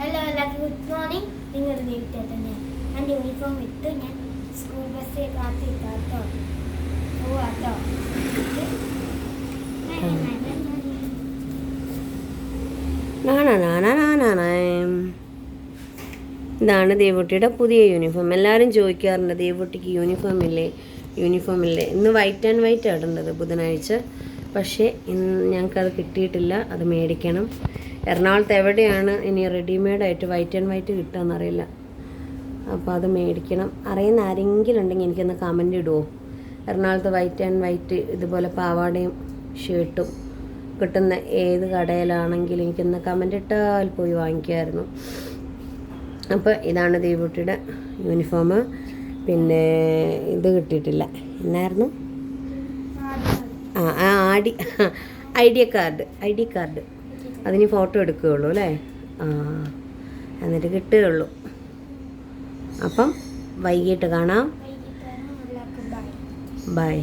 Hello എല്ലാവർക്കും good morning നിങ്ങൾ വീട്ടിൽ തന്നെ എന്റെ യൂണിഫോം ഇട്ട് ഞാൻ സ്കൂൾ ബസ്സിൽ കാത്തിരിക്കാട്ടോ പോവാട്ടോ. ഇതാണ് ദേവുട്ടിയുടെ പുതിയ യൂണിഫോം എല്ലാവരും ചോദിക്കാറുണ്ട് ദേവുട്ടിക്ക് യൂണിഫോം ഇല്ലേ? യൂണിഫോം ഇല്ലേ? ഇന്ന് വൈറ്റ് ആൻഡ് വൈറ്റ് ഇടേണ്ടത് ബുധനാഴ്ച. പക്ഷേ ഞങ്ങൾക്കത് കിട്ടിയിട്ടില്ല. അത് മേടിക്കണം. എറണാകുളത്ത് എവിടെയാണ് ഇനി റെഡിമെയ്ഡായിട്ട് വൈറ്റ് ആൻഡ് വൈറ്റ് കിട്ടുകയെന്നറിയില്ല അപ്പോൾ അത് മേടിക്കണം. അറിയുന്ന ആരെങ്കിലും ഉണ്ടെങ്കിൽ എനിക്കൊന്ന് കമന്റ് ഇടുമോ എറണാകുളത്ത് വൈറ്റ് ആൻഡ് വൈറ്റ് ഇതുപോലെ പാവാടയും ഷർട്ടും കിട്ടുന്ന ഏത് കടയിലാണെങ്കിലും എനിക്കൊന്ന് കമന്റ് ഇട്ടാൽ പോയി വാങ്ങിക്കുമായിരുന്നു. അപ്പോൾ ഇതാണ് ദേവുട്ടിയുടെ യൂണിഫോം പിന്നെ ഇത് കിട്ടിയിട്ടില്ല. എന്നായിരുന്നു? ആ ആ ആടി I D card I D card. അതിന് ഫോട്ടോ എടുക്കുകയുള്ളൂ അല്ലേ? ആ എന്നിട്ട് കിട്ടുകയുള്ളൂ. അപ്പം വൈകിട്ട് കാണാം. Bye bye